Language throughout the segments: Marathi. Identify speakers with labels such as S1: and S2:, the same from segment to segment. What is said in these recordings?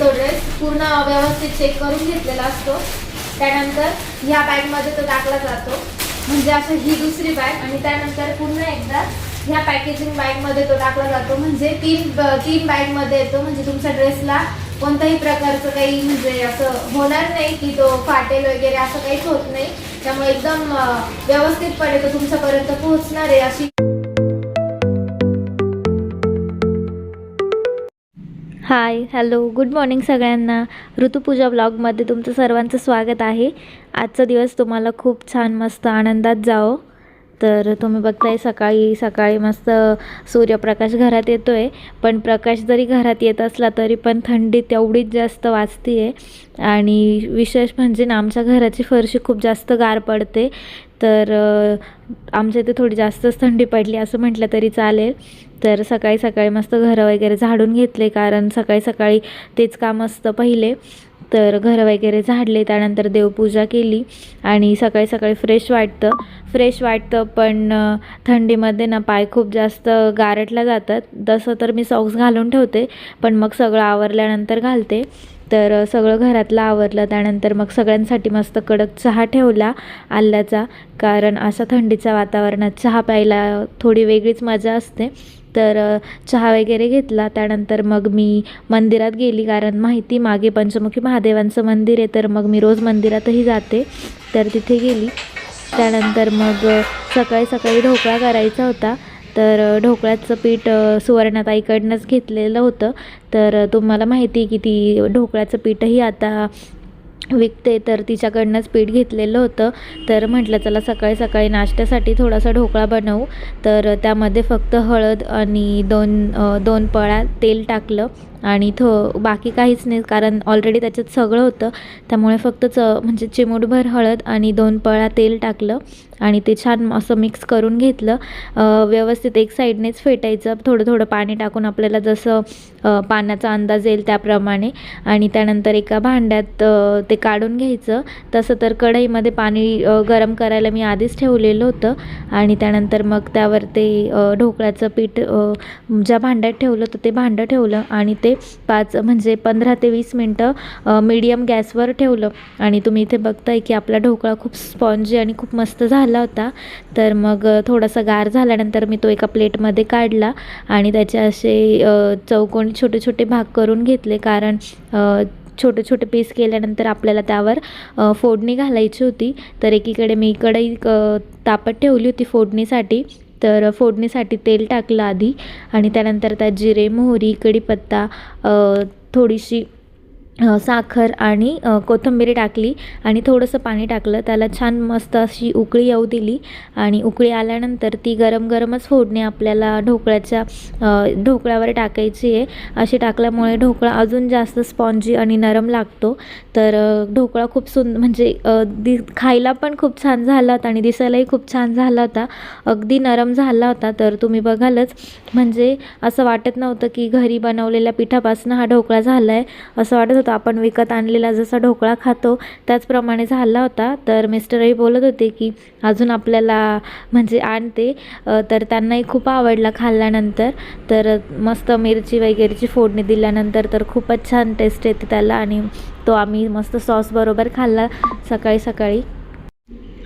S1: तो ड्रेस पूर्ण व्यवस्थित चेक करून घेतलेला असतो. त्यानंतर ह्या बॅगमध्ये तो टाकला जातो. म्हणजे असं ही दुसरी बॅग आणि त्यानंतर पुन्हा एकदा ह्या पॅकेजिंग बॅगमध्ये तो टाकला जातो. म्हणजे तीन तीन बॅगमध्ये येतो. म्हणजे तुमच्या ड्रेसला कोणत्याही प्रकारचं काही म्हणजे असं होणार नाही की तो फाटेल वगैरे असं काहीच होत नाही. त्यामुळे एकदम व्यवस्थितपणे तो तुमच्यापर्यंत पोहोचणार आहे अशी
S2: हाय हॅलो गुड मॉर्निंग सगळ्यांना. ऋतुपूजा ब्लॉगमध्ये तुमचं सर्वांचं स्वागत आहे. आजचा दिवस तुम्हाला खूप छान मस्त आनंदात जाओ तर तुम्ही बघताय सकाळी सकाळी मस्त सूर्यप्रकाश घरात येतो आहे पण प्रकाश जरी घरात येत असला तरी पण थंडी तेवढीच जास्त वाजते आहे आणि विशेष म्हणजे ना आमच्या घराची फरशी खूप जास्त गार पडते. तर आमच्या इथे थोडी जास्तच थंडी पडली असं म्हटलं तरी चालेल. तर सकाळी सकाळी मस्त घरं वगैरे झाडून घेतले कारण सकाळी सकाळी तेच काम असतं पहिले. तर घरं वगैरे झाडले त्यानंतर देवपूजा केली आणि सकाळी सकाळी फ्रेश वाटतं. फ्रेश वाटतं पण थंडीमध्ये ना पाय खूप जास्त गारटल्या जातात. तसं तर मी सॉक्स घालून ठेवते पण मग सगळं आवरल्यानंतर घालते. तर सगळं घरातलं आवरलं. त्यानंतर मग सगळ्यांसाठी मस्त कडक चहा ठेवला आल्याचा कारण असा थंडीचा वातावरणात चहा प्यायला थोडी वेगळीच मजा असते. तर चहा वगैरे घेतला. त्यानंतर मग मी मंदिरात गेली. कारण माहिती मागे पंचमुखी महादेवांचं मंदिर आहे. तर मग मी रोज मंदिरातही जाते. तर तिथे गेली. त्यानंतर मग सकाळी सकाळी ढोकळा करायचा होता. तर ढोकळ्याचं पीठ सुवर्णाताईकडनंच घेतलेलं होतं. तर तुम्हाला माहिती आहे की ती ढोकळ्याचं पीठही आता विकते तर तिच्याकडनंच पीठ घेतलेलं होतं. तर म्हटलं चला सकाळी सकाळी नाश्त्यासाठी थोडासा ढोकळा बनवू. तर त्यामध्ये फक्त हळद आणि दोन दोन पळा तेल टाकलं आणि थो बाकी काहीच नाही कारण ऑलरेडी त्याच्यात सगळं होतं. त्यामुळे फक्त च म्हणजे चिमूटभर हळद आणि दोन पळा तेल टाकलं आणि ते छान असं मिक्स करून घेतलं. व्यवस्थित एक साईडनेच फेटायचं थोडं थोडं पाणी टाकून आपल्याला जसं पाण्याचा अंदाज येईल त्याप्रमाणे. आणि त्यानंतर एका भांड्यात ते काढून घ्यायचं. तसं तर कढईमध्ये पाणी गरम करायला मी आधीच ठेवलेलं होतं. आणि त्यानंतर मग त्यावर ते ढोकळ्याचं पीठ ज्या भांड्यात ठेवलं होतं ते भांडं ठेवलं. आणि ते पाच म्हणजे पंधरा ते वीस मिनटं मीडियम गॅसवर ठेवलं. आणि तुम्ही इथे बघताय की आपला ढोकळा खूप स्पॉन्जी आणि खूप मस्त झाला होता. तर मग थोडासा गार झाल्यानंतर मी तो एका प्लेटमध्ये काढला. आणि त्याचे असे चौकोनी छोटे छोटे भाग करून घेतले. कारण छोटे छोटे पीस केल्यानंतर आपल्याला त्यावर फोडणी घालायची होती. तर एकीकडे मी कढई तापत ठेवली होती फोडणीसाठी. तर फोडणीसाठी तेल टाकलं आधी. आणि त्यानंतर त्यात जिरे मोहरी कढीपत्ता थोडीशी साखर आणि अ, कोथिंबीर टाकली आणि थोडंसं पाणी टाकलं. त्याला छान मस्त अशी उकळी येऊ दिली आणि उकळी आल्यानंतर ती गरम गरमच फोडणी आपल्याला ढोकळ्याच्या ढोकळ्यावर टाकायची आहे. अशी टाकल्यामुळे ढोकळा अजून जास्त स्पॉन्जी आणि नरम लागतो. तर ढोकळा खूप सुंद म्हणजे दि खायला पण खूप छान झाला होता आणि दिसायलाही खूप छान झाला होता. अगदी नरम झाला होता. तर तुम्ही बघालच. म्हणजे असं वाटत नव्हतं की घरी बनवलेल्या पिठापासून हा ढोकळा झाला आहे असं वाटत होतं. आपण विकत आणलेला जसा ढोकळा खातो त्याचप्रमाणे झाला होता. तर मिस्टरही बोलत होते की अजून आपल्याला म्हणजे आणते. तर त्यांनाही खूप आवडला खाल्ल्यानंतर. तर मस्त मिरची वगैरेची फोडणी दिल्यानंतर तर खूपच छान टेस्ट येते त्याला आणि तो आम्ही मस्त सॉसबरोबर खाल्ला सकाळी सकाळी.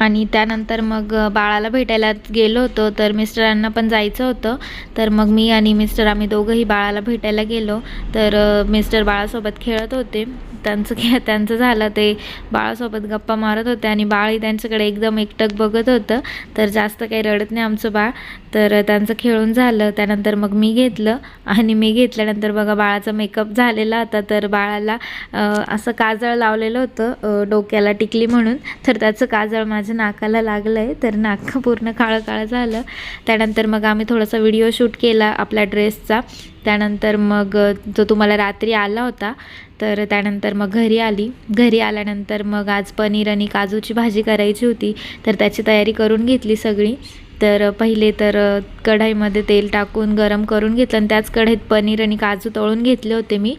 S2: आणि त्यानंतर मग बाळाला भेटायला गेलो होतो तर मिस्टरांना पण जायचं होतं. तर मग मी आणि मिस्टर आम्ही दोघंही बाळाला भेटायला गेलो. तर मिस्टर बाळासोबत खेळत होते. त्यांचं खेळ त्यांचं झालं ते. बाळासोबत गप्पा मारत होते आणि बाळही त्यांच्याकडे एकदम एकटक बघत होतं. तर जास्त काही रडत नाही आमचं बाळ. तर त्यांचं खेळून झालं त्यानंतर मग मी घेतलं आणि मी घेतल्यानंतर बघा बाळाचा मेकअप झालेला होता तर बाळाला असं काजळ लावलेलं होतं डोक्याला टिकली म्हणून. तर त्याचं काजळ माझ्या नाकाला लागलं आहे तर नाक पूर्ण काळं काळं झालं. त्यानंतर मग आम्ही थोडासा व्हिडिओ शूट केला आपल्या ड्रेसचा. त्यानंतर मग जो तुम्हाला रात्री आला होता तर त्यानंतर मग घरी आली. घरी आल्यानंतर मग आज पनीर आणि काजूची भाजी करायची होती तर त्याची तयारी करून घेतली सगळी. तर पहिले तर कढाईमध्ये तेल टाकून गरम करून घेतलं आणि त्याच कढईत पनीर आणि काजू तळून घेतले होते मी.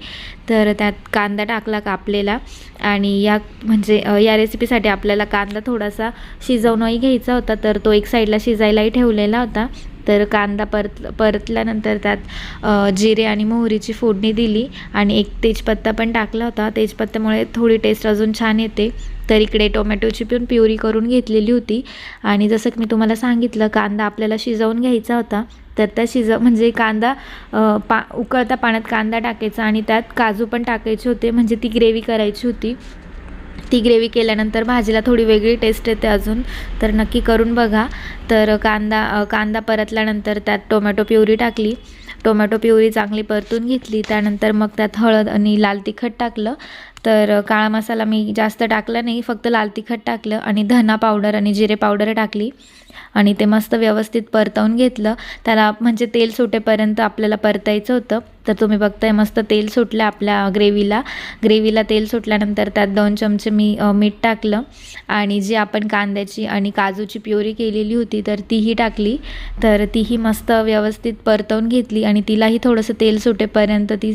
S2: तर त्यात कांदा टाकला कापलेला आणि या म्हणजे या रेसिपीसाठी आपल्याला कांदा थोडासा शिजवणंही घ्यायचा होता तर तो एक साईडला शिजायलाही ठेवलेला होता. तर कांदा परत परतल्यानंतर त्यात जिरे आणि मोहरीची फोडणी दिली आणि एक तेजपत्ता पण टाकला होता. तेजपत्त्यामुळे थोडी टेस्ट अजून छान येते. तर इकडे टोमॅटोची पण प्युरी करून घेतलेली होती. आणि जसं की मी तुम्हाला सांगितलं कांदा आपल्याला शिजवून घ्यायचा होता. तर त्या शिजव म्हणजे कांदा पा उकळता पाण्यात कांदा टाकायचा आणि त्यात काजू पण टाकायचे होते. म्हणजे ती ग्रेव्ही करायची होती. ती ग्रेव्ही केल्यानंतर भाजीला थोडी वेगळी टेस्ट येते अजून. तर नक्की करून बघा. तर कांदा कांदा परतल्यानंतर त्यात टोमॅटो प्युरी टाकली. टोमॅटो प्युरी चांगली परतून घेतली. त्यानंतर मग त्यात हळद आणि लाल तिखट टाकलं. तर काळा मसाला मी जास्त टाकला नाही फक्त लाल तिखट टाकलं आणि धना पावडर आणि जिरे पावडर टाकली आणि ते मस्त व्यवस्थित परतवून घेतलं. त्याला म्हणजे तेल सुटेपर्यंत आपल्याला परतायचं होतं. तर तुम्ही बघताय मस्त तेल सुटलं आपल्या ग्रेव्हीला. ग्रेव्हीला तेल सुटल्यानंतर त्यात दोन चमचे मी मीठ टाकलं आणि जी आपण कांद्याची आणि काजूची प्युरी केलेली होती तर तीही टाकली. तर तीही मस्त व्यवस्थित परतवून घेतली आणि तिलाही थोडंसं तेल सुटेपर्यंत ती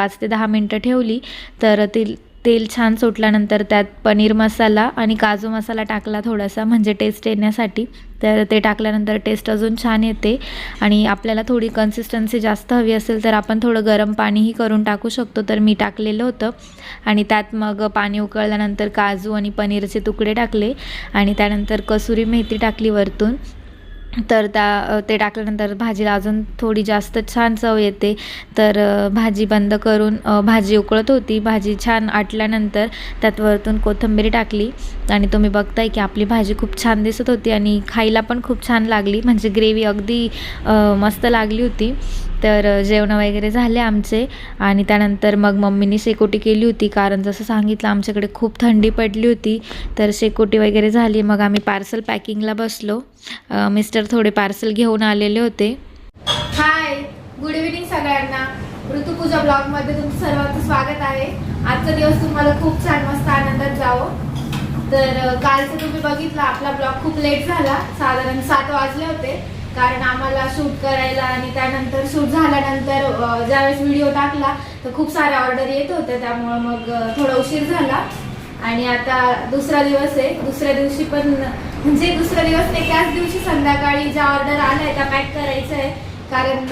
S2: पाच ते दहा मिनटं ठेवली तर ती तेल छान सुटल्यानंतर त्यात पनीर मसाला आणि काजू मसाला टाकला थोडासा म्हणजे टेस्ट येण्यासाठी. तर ते टाकल्यानंतर टेस्ट अजून छान येते आणि आपल्याला थोडी कन्सिस्टन्सी जास्त हवी असेल तर आपण थोडं गरम पाणीही करून टाकू शकतो तर मी टाकलेलं होतं. आणि त्यात मग पाणी उकळल्यानंतर काजू आणि पनीरचे तुकडे टाकले आणि त्यानंतर कसुरी मेथी टाकली वरतून. तर त्या ते टाकल्यानंतर भाजीला अजून थोडी जास्त छान चव येते. तर भाजी बंद करून भाजी उकळत होती. भाजी छान आटल्यानंतर त्यात वरतून कोथिंबीर टाकली. आणि तुम्ही बघताय की आपली भाजी खूप छान दिसत होती आणि खायला पण खूप छान लागली. म्हणजे ग्रेव्ही अगदी मस्त लागली होती. तर जेवणं वगैरे झाले आमचे आणि त्यानंतर मग मम्मीने शेकोटी केली होती. कारण जसं सांगितलं आमच्याकडे खूप थंडी पडली होती. तर शेकोटी वगैरे झाली. मग आम्ही पार्सल पॅकिंगला बसलो. मिस्टर थोडे पार्सल घेऊन आलेले होते.
S1: हाय गुड इव्हिनिंग सगळ्यांना. ऋतुपूजा ब्लॉगमध्ये तुमचं सर्वांचं स्वागत आहे. आजचा दिवस तुम्हाला खूप छान मस्त आनंदात जावं. तर कालचं तुम्ही बघितलं आपला ब्लॉग खूप लेट झाला. साधारण सात वाजले होते. कारण आम्हाला शूट करायला आणि त्यानंतर शूट झाल्यानंतर ज्यावेळेस व्हिडिओ टाकला तर खूप साऱ्या ऑर्डर येत होत्या. त्यामुळं मग थोडा उशीर झाला. आणि आता दुसरा दिवस आहे. दुसऱ्या दिवशी पण म्हणजे दुसरा दिवस नाही त्याच दिवशी संध्याकाळी ज्या ऑर्डर आल्या त्या पॅक करायचं आहे. कारण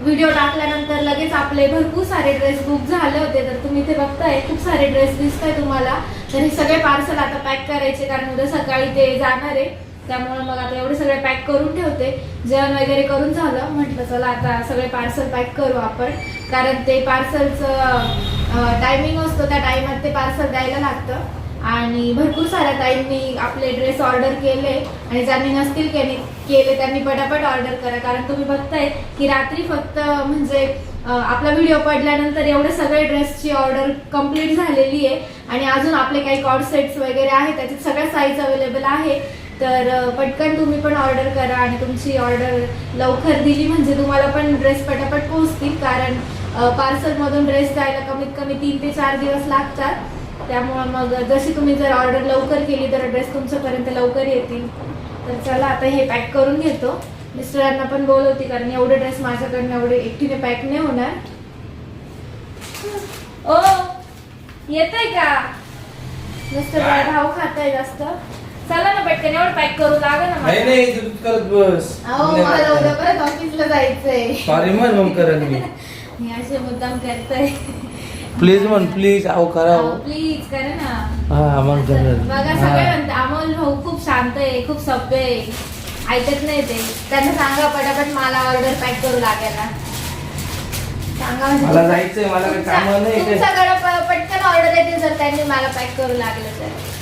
S1: व्हिडिओ टाकल्यानंतर लगेच आपले भरपूर सारे ड्रेस बुक झाले होते. तर तुम्ही ते बघताय खूप सारे ड्रेस दिसताय तुम्हाला. तर हे सगळे पार्सल आता पॅक करायचे कारण उद्या सकाळी ते जाणार आहे. त्यामुळे मग आता एवढे सगळे पॅक करून ठेवते. जेवण वगैरे करून झालं. म्हटलं चला आता सगळे पार्सल पॅक करू आपण. कारण ते पार्सलचं टायमिंग असतो. त्या टायमात ते पार्सल द्यायला लागतं. आणि भरपूर साऱ्या ताईंनी आपले ड्रेस ऑर्डर केले. आणि ज्यांनी नसतील केले केले त्यांनी पटापट ऑर्डर करा. कारण तुम्ही बघताय की रात्री फक्त म्हणजे आपला व्हिडिओ पडल्यानंतर एवढे सगळे ड्रेसची ऑर्डर कंप्लीट झालेली आहे. आणि अजून आपले काही कॉर्ड सेट्स वगैरे आहेत. त्याच्यात सगळ्या साईज अवेलेबल आहे. तर पटकन तुम्ही पण ऑर्डर करा आणि तुमची ऑर्डर लवकर दिली म्हणजे तुम्हाला पण ड्रेस पटापट पोहोचतील कारण पार्सलमधून ड्रेस जायला कमीत कमी तीन ते चार दिवस लागतात. त्यामुळं मग जशी तुम्ही जर ऑर्डर लवकर केली तर ड्रेस तुमच्यापर्यंत लवकर येतील. तर चला आता हे पॅक करून घेतो. मिस्टरांना पण बोलवते कारण एवढे ड्रेस माझ्याकडनं एवढे एकटीने पॅक नाही होणार. ओ येतंय का? मिस्टर भाव खाताय जास्त. चला ना पटकन एवढं पॅक करू लागा ना
S3: नाही
S1: मला.
S3: नाही तू करत बस.
S1: अहो मला उद्या परत ऑफिसला जायचंय.
S3: सॉरी म्हण मग करत मी.
S1: मी असे मुद्दाम करताय.
S3: प्लीज म्हण प्लीज अहो करा हो.
S1: प्लीज करा ना.
S3: हा मग करत
S1: बघा सगळे म्हणते अमोल भाऊ खूप शांत आहे खूप सभ्य आहे. ऐकत नाही ते. त्यांना सांगा पटापट मला ऑर्डर पॅक करू लागायला सांगा म्हणजे
S3: मला जायचंय, मला काही कामं नाही. ते.
S1: तुमच्याकडे प- पटकन ऑर्डर येते जर त्यांनी मला पॅक करू लागलं तर.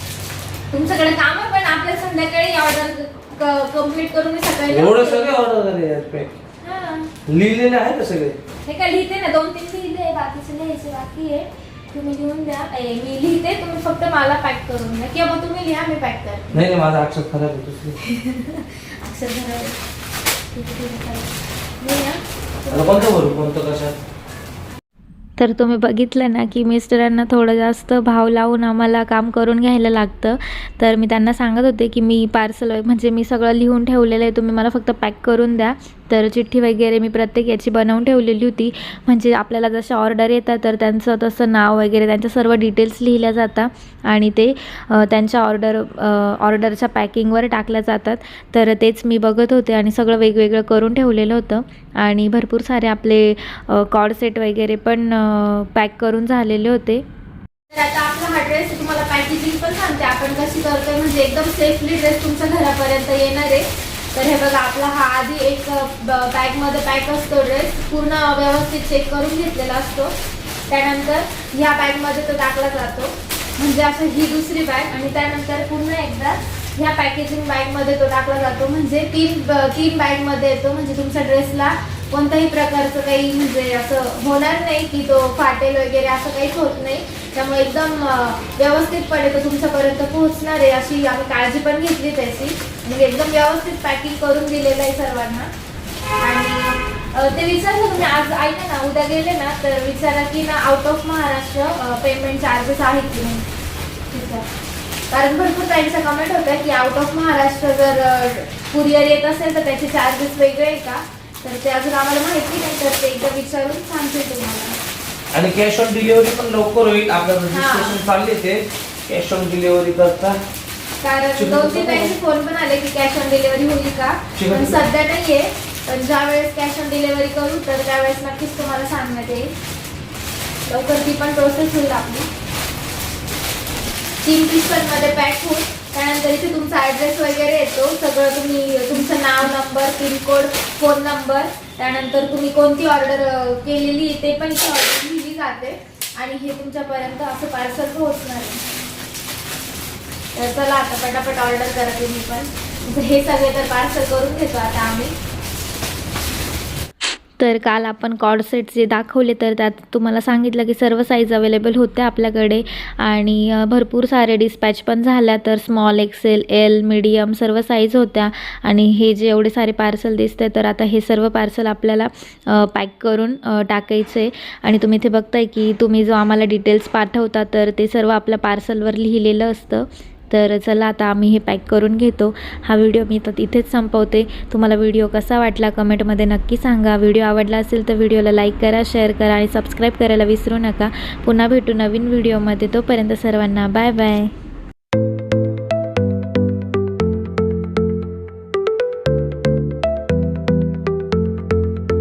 S1: तुमच्याकडे काम पण आपल्या संध्याकाळी ऑर्डर कंप्लीट करून मी सकाळी
S3: एवढं. सगळे ऑर्डर करे
S1: हा.
S3: लिहिलेले आहे का सगळे
S1: हे काय लिहिते ना दोन तीन लिहिले बाकीचे लिहायचे बाकी आहे तुम्ही लिहून द्या ए, मी लिहिते तुम्ही फक्त मला पॅक करून द्या किंवा मग तुम्ही लिहा मी पॅक करते
S3: नाही नाही माझा अक्षर खराब आहे दुसरी
S1: अक्षर धरावे. ठीक आहे, ठीक आहे, चालेल. लिहा.
S3: आता कोणतं भरू कोणतं कशात
S2: तर तुम्ही बघितलं ना की मिस्टरांना थोडं जास्त भाव लावून आम्हाला काम करून घ्यायला लागतं. तर मी त्यांना सांगत होते की मी पार्सल म्हणजे मी सगळं लिहून ठेवलेलं आहे तुम्ही मला फक्त पॅक करून द्या. तर चिठ्ठी वगैरे मी प्रत्येक याची बनवून ठेवलेली होती. म्हणजे आपल्याला जशा ऑर्डर येतात तर त्यांचं तसं नाव वगैरे त्यांच्या सर्व डिटेल्स लिहिल्या जातात आणि ते त्यांच्या ऑर्डर ऑर्डरच्या पॅकिंगवर टाकल्या जातात. तर तेच मी बघत होते आणि सगळं वेगवेगळं करून ठेवलेलं होतं. आणि भरपूर सारे आपले कॉड सेट वगैरे पण पॅक करून झालेले होते.
S1: तर आता आपला हा ड्रेस तुम्हाला पॅकेजिंग पण सांगते. आपण कशी करतोय म्हणजे एकदम सेफली ड्रेस तुमच्या घरापर्यंत येणार. आहे तर हे बघा आपला हा आधी एक बॅगमध्ये पॅक असतो ड्रेस. पूर्ण व्यवस्थित चेक करून घेतलेला असतो. त्यानंतर ह्या बॅगमध्ये तो टाकला जातो. म्हणजे असं ही दुसरी बॅग आणि त्यानंतर पूर्ण एकदा ह्या पॅकेजिंग बॅगमध्ये तो टाकला जातो. म्हणजे तीन तीन बॅगमध्ये येतो. म्हणजे तुमच्या ड्रेसला कोणत्याही प्रकारचं काही म्हणजे असं होणार नाही की तो फाटेल वगैरे असं काहीच होत नाही. त्यामुळे एकदम व्यवस्थितपणे तो तुमच्यापर्यंत पोहोचणार आहे अशी आम्ही काळजी पण घेतली त्याची. म्हणजे एकदम व्यवस्थित पॅकिंग करून दिलेलं आहे सर्वांना. आणि ते विचारलं तुम्ही आज ऐका ना उद्या गेले ना तर विचारा की ना out of Maharashtra payment charges आहेत की नाही. ठीक आहे. कारण भरपूर त्यांचा कमेंट होता की आउट ऑफ महाराष्ट्र जर कुरिअर येत असेल तर त्याचे चार्जेस वेगळे आहे का? तर ते अजून आम्हाला माहिती नाही तर ते एकदा विचारून सांगते तुम्हाला.
S3: आणि कॅश ऑन डिलिव्हरी पण लवकर होईल. आपलं. रजिस्ट्रेशन चालले ते. कॅश ऑन डिलिव्हरी करता.
S1: कारण दोन तीन. त्यांचे फोन पण आले की कॅश ऑन डिलिव्हरी होईल का? पण. सध्या नाहीये. पण ज्या वेळेस कॅश ऑन डिलिव्हरी करू तर त्यावेळेस नक्कीच तुम्हाला सांगण्यात येईल. लवकर ती पण प्रोसेस होईल आपली. तीन मध्ये पॅक होईल. त्यानंतर इथे तुमचा ॲड्रेस वगैरे येतो सगळं तुम्ही तुमचं नाव नंबर पिनकोड फोन नंबर त्यानंतर तुम्ही कोणती ऑर्डर केलेली ते पण इथे ऑर्डर लिहिली जाते. आणि हे तुमच्यापर्यंत असं पार्सल पोहोचणार आहे. तर चला आता पटापट ऑर्डर करा तुम्ही पण. हे सगळे तर पार्सल करून घेतो आता आम्ही.
S2: तर काल आपण कॉड सेट जे दाखवले तर त्यात तुम्हाला सांगितलं की सर्व साईज अवेलेबल होत्या आपल्याकडे. आणि भरपूर सारे डिस्पॅच पण झाल्या तर स्मॉल एक्सेल एल मीडियम सर्व साईज होत्या. आणि हे जे एवढे सारे पार्सल दिसते तर आता हे सर्व पार्सल आपल्याला पॅक करून टाकायचे. आणि तुम्ही इथे बघताय की तुम्ही जो आम्हाला डिटेल्स पाठवता तर ते सर्व आपल्या पार्सलवर लिहिलेलं असतं. तर चला आता आम्ही हे पॅक करून घेतो. हा व्हिडिओ मी तर इथेच संपवते. तुम्हाला व्हिडिओ कसा वाटला कमेंटमध्ये नक्की सांगा. व्हिडिओ आवडला असेल तर व्हिडिओला लाईक करा शेअर करा आणि सबस्क्राईब करायला विसरू नका. पुन्हा भेटू नवीन व्हिडिओमध्ये. तोपर्यंत सर्वांना बाय बाय.